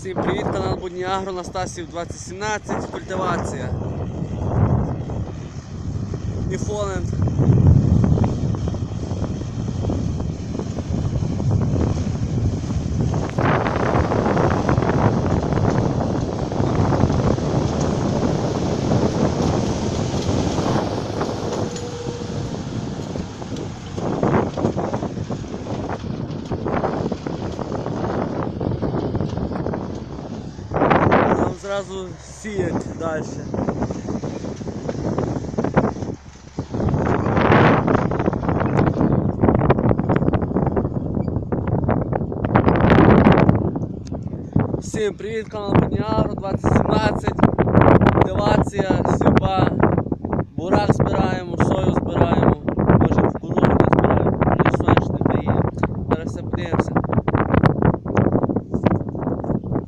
Всім привіт, канал Будні Агро Настасів 2017, культивація. Ніфоленд. зразу сіять далі. Всім привіт, канал Паніару 2017, мотивація, сіба, бурак збираємо, сою збираємо, може кукурузу збираємо, соняшник дає. Зараз все подивимося.